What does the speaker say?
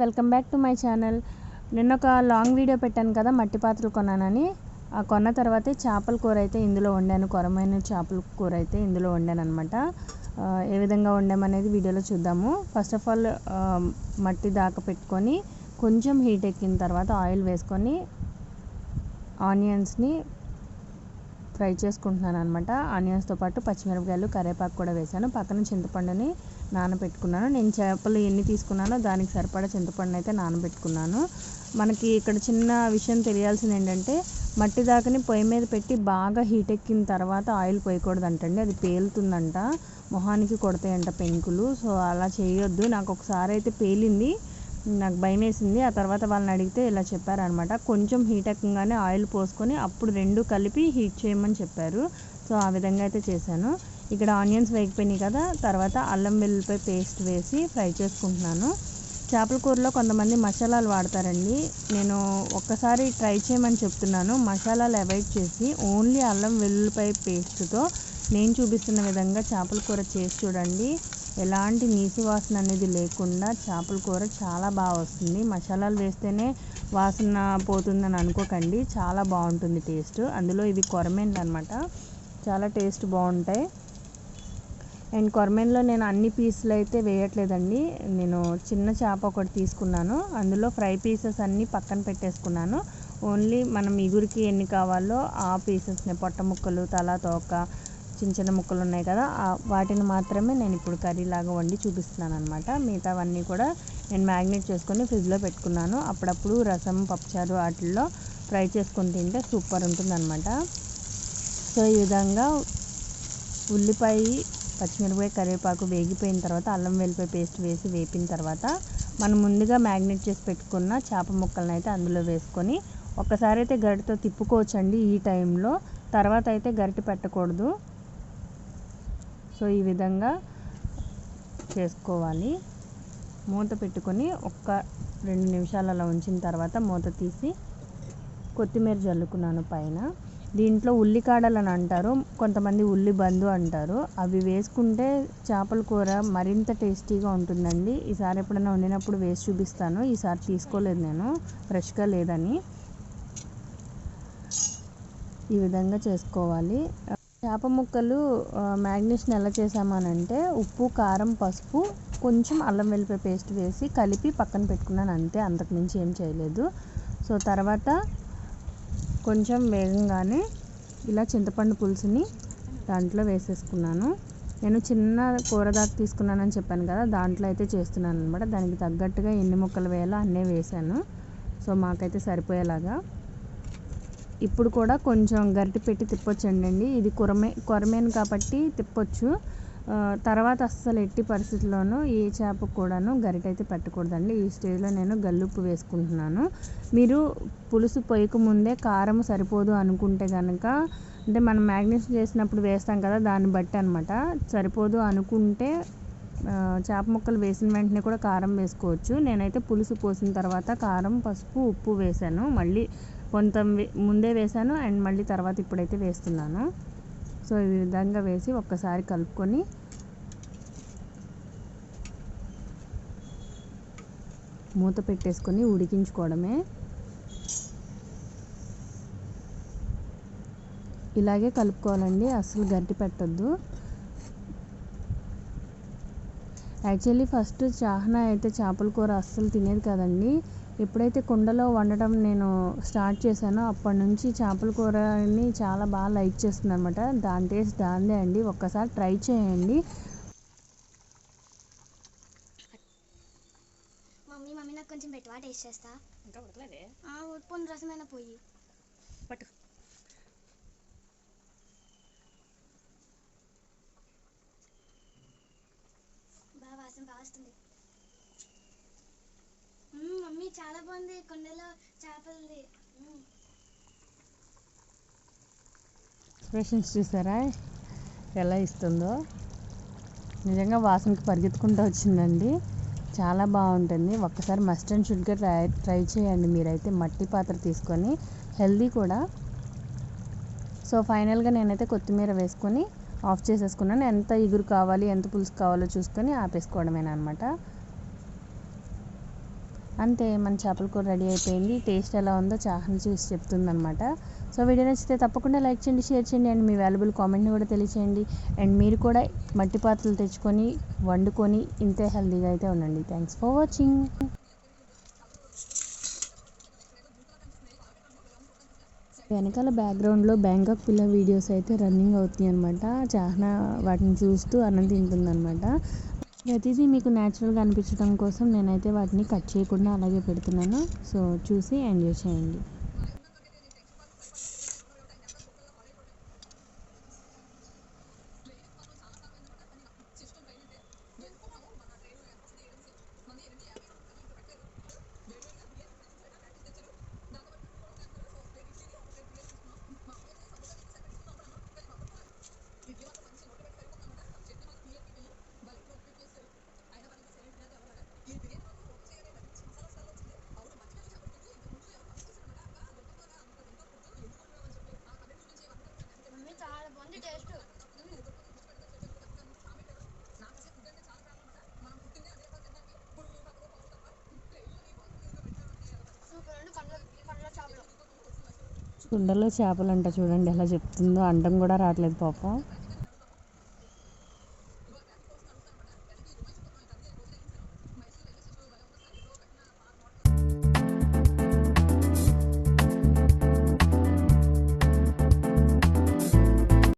Welcome back to my channel. నిన్న ఒక long video పెట్టాను కదా మట్టి పాత్రలు కొన్నానని. ఆ కొన్న తర్వాతే చేపల కూర అయితే ఇందులో వండాను. కొరమైన చేపల కూర అయితే ఇందులో వండాను అనమాట ఏ విధంగా వండామనేది వీడియోలో చూద్దాము. ఫస్ట్ ఆఫ్ ఆల్ మట్టి దాకా పెట్టుకొని కొంచెం హీట్ ఎక్కిన తర్వాత ఆయిల్ వేసుకొని ఆనియన్స్ని ఫ్రై చేసుకుంటున్నాను అనమాట ఆనియన్స్తో పాటు పచ్చిమిరపకాయలు కరివేపాకు కూడా వేసాను పక్కన చింతపండుని నానబెట్టుకున్నాను. నేను చేపలు ఎన్ని తీసుకున్నానో దానికి సరిపడా చింతపండు అయితే నానబెట్టుకున్నాను. మనకి ఇక్కడ చిన్న విషయం తెలియాల్సింది ఏంటంటే మట్టి దాకని పొయ్యి మీద పెట్టి బాగా హీట్ ఎక్కిన తర్వాత ఆయిల్ పోయకూడదంటండి. అది పేలుతుందంట. మొహానికి కొడతాయంట పెంకులు. సో అలా చేయొద్దు. నాకు ఒకసారి అయితే పేలింది. నాకు భయం వేసింది ఆ తర్వాత వాళ్ళని అడిగితే ఇలా చెప్పారనమాట. కొంచెం హీట్ ఎక్కగానే ఆయిల్ పోసుకొని అప్పుడు రెండు కలిపి హీట్ చేయమని చెప్పారు. సో ఆ విధంగా అయితే చేశాను. ఇక్కడ ఆనియన్స్ వేగిపోయినాయి కదా తర్వాత అల్లం వెల్లుల్లిపాయ పేస్ట్ వేసి ఫ్రై చేసుకుంటున్నాను. చేపల కూరలో కొంతమంది మసాలాలు వాడతారండి. నేను ఒక్కసారి ట్రై చేయమని చెప్తున్నాను. మసాలాలు అవాయిడ్ చేసి ఓన్లీ అల్లం వెల్లుల్లిపాయ పేస్ట్తో నేను చూపిస్తున్న విధంగా చేపల కూర చేసి చూడండి. ఎలాంటి నీసి వాసన అనేది లేకుండా చేపల కూర చాలా బాగా వస్తుంది. మసాలాలు వేస్తేనే వాసన పోతుందని అనుకోకండి. చాలా బాగుంటుంది టేస్ట్. అందులో ఇవి కొరమేన్లు అనమాట చాలా టేస్ట్ బాగుంటాయి. అండ్ కొరమేన్లో నేను అన్ని పీసులు అయితే వేయట్లేదండి. నేను చిన్న చేప ఒకటి తీసుకున్నాను. అందులో ఫ్రై పీసెస్ అన్నీ పక్కన పెట్టేసుకున్నాను. ఓన్లీ మనం ఇగురికి ఎన్ని కావాలో ఆ పీసెస్ని పొట్ట ముక్కలు తల తోక చిన్న చిన్న ముక్కలు ఉన్నాయి కదా వాటిని మాత్రమే నేను ఇప్పుడు కర్రీ లాగా వండి చూపిస్తున్నాను అనమాట మిగతావన్నీ కూడా నేను మ్యాగ్నేట్ చేసుకొని ఫ్రిడ్జ్లో పెట్టుకున్నాను. అప్పుడప్పుడు రసం పప్పుచారు వాటిల్లో ఫ్రై చేసుకొని తింటే సూపర్ ఉంటుందన్నమాట. సో ఈ విధంగా ఉల్లిపాయ పచ్చిమిరపకాయ కరివేపాకు వేగిపోయిన తర్వాత అల్లం వెల్లిపాయ పేస్ట్ వేసి వేపిన తర్వాత మనం ముందుగా మ్యాగ్నేట్ చేసి పెట్టుకున్న చేప ముక్కలను అయితే అందులో వేసుకొని ఒక్కసారి అయితే గరిటతో తిప్పుకోవచ్చండి ఈ టైంలో. తర్వాత అయితే గరిటె పెట్టకూడదు. సో ఈ విధంగా చేసుకోవాలి. మూత పెట్టుకొని ఒక్క రెండు నిమిషాలు అలా ఉంచిన తర్వాత మూత తీసి కొత్తిమీర జల్లుకున్నాను పైన. దీంట్లో ఉల్లికాడలు అని అంటారు. కొంతమంది ఉల్లి బందు అంటారు. అవి వేసుకుంటే చేపల కూర మరింత టేస్టీగా ఉంటుందండి. ఈసారి ఎప్పుడైనా వండినప్పుడు వేసి చూపిస్తాను. ఈసారి తీసుకోలేదు నేను. ఫ్రెష్గా లేదని. ఈ విధంగా చేసుకోవాలి. చేప ముక్కలు మ్యాగ్నేషన్ ఎలా చేసామనంటే ఉప్పు కారం పసుపు కొంచెం అల్లం వెల్లిపాయ పేస్ట్ వేసి కలిపి పక్కన పెట్టుకున్నాను. అంతే అంతకుమించి ఏం చేయలేదు. సో తర్వాత కొంచెం వేగంగానే ఇలా చింతపండు పులుసుని దాంట్లో వేసేసుకున్నాను. నేను చిన్న కూర దాకా తీసుకున్నానని చెప్పాను కదా దాంట్లో అయితే చేస్తున్నాను అనమాట దానికి తగ్గట్టుగా ఎన్ని ముక్కలు వేయాలో అన్నీ వేసాను సో మాకైతే సరిపోయేలాగా. ఇప్పుడు కూడా కొంచెం గరిటె పెట్టి తిప్పొచ్చండి ఇది కొరమే కొరమేను కాబట్టి తిప్పొచ్చు. తర్వాత అస్సలు ఎట్టి పరిస్థితుల్లోనూ ఏ చేపకు కూడాను గరిటైతే పెట్టకూడదండి. ఈ స్టేజ్లో నేను గల్లుప్పు వేసుకుంటున్నాను. మీరు పులుసు పొయ్యకముందే కారం సరిపోదు అనుకుంటే కనుక అంటే మనం మ్యాగ్నేషన్ చేసినప్పుడు వేస్తాం కదా దాన్ని బట్టి అనమాట సరిపోదు అనుకుంటే చేప ముక్కలు వేసిన వెంటనే కూడా కారం వేసుకోవచ్చు. నేనైతే పులుసు పోసిన తర్వాత కారం పసుపు ఉప్పు వేసాను మళ్ళీ కొంత ముందే వేసాను అండ్ మళ్ళీ తర్వాత ఇప్పుడైతే వేస్తున్నాను. సో ఈ విధంగా వేసి ఒక్కసారి కలుపుకొని మూత పెట్టేసుకొని ఉడికించుకోవడమే. ఇలాగే కలుపుకోవాలండి అస్సలు గట్టి పెట్టద్దు. యాక్చువల్లీ ఫస్ట్ చాహనా అయితే చేపల కూర అస్సలు తినేది కదండి. ఎప్పుడైతే కుండలో వండటం నేను స్టార్ట్ చేశానో అప్పటి నుంచి చేపల కూరని చాలా బాగా లైక్ చేస్తుంది అనమాట దాని టేస్ట్ దాందే అండి. ఒక్కసారి ట్రై చేయండి. మమ్మీ మమ్మీ నాకు కొంచెం పెట్టవా టేస్ట్ చేస్తా. ఇంకా ఉడకలేదే? ఉడుపుని రసమైన పోయి. పట్టు. బాగా వాసన బాగా వస్తుంది. చాలా బాగుంది కొండలో చేపలు ఎక్స్ప్రెషన్స్ చూసారా? ఎలా ఇస్తుందో? నిజంగా వాసనకి పరిగెత్తుకుంటూ వచ్చిందండి. చాలా బాగుంటుంది. ఒక్కసారి మస్ట్ అండ్ షుడ్గా ట్రై ట్రై చేయండి మీరైతే. మట్టి పాత్ర తీసుకొని హెల్దీ కూడా. సో ఫైనల్గా నేనైతే కొత్తిమీర వేసుకొని ఆఫ్ చేసేసుకున్నాను. ఎంత ఇగురు కావాలి ఎంత పులుసు కావాలో చూసుకొని ఆపేసుకోవడమేనమాట అంతే మన చేపల కూర రెడీ అయిపోయింది. టేస్ట్ ఎలా ఉందో చాహని చూసి చెప్తుందనమాట సో వీడియో నచ్చితే తప్పకుండా లైక్ చేయండి షేర్ చేయండి అండ్ మీ వాల్యుబుల్ కామెంట్ని కూడా తెలియచేయండి. అండ్ మీరు కూడా మట్టి పాత్రలు తెచ్చుకొని వండుకొని ఇంతే హెల్దీగా అయితే ఉండండి. థ్యాంక్స్ ఫర్ వాచింగ్ వెనకాల బ్యాక్గ్రౌండ్లో బ్యాంకాక్ పిల్ల వీడియోస్ అయితే రన్నింగ్ అవుతున్నాయి అనమాట చాలా వాటిని చూస్తూ అన్నం ప్రతిదీ మీకు న్యాచురల్గా అనిపించడం కోసం నేనైతే వాటిని కట్ చేయకుండా అలాగే పెడుతున్నాను. సో చూసి ఎంజాయ్ చేయండి. కుండలో చేపలు అంట చూడండి ఎలా చెప్తుందో. అండం కూడా రావట్లేదు పాపం.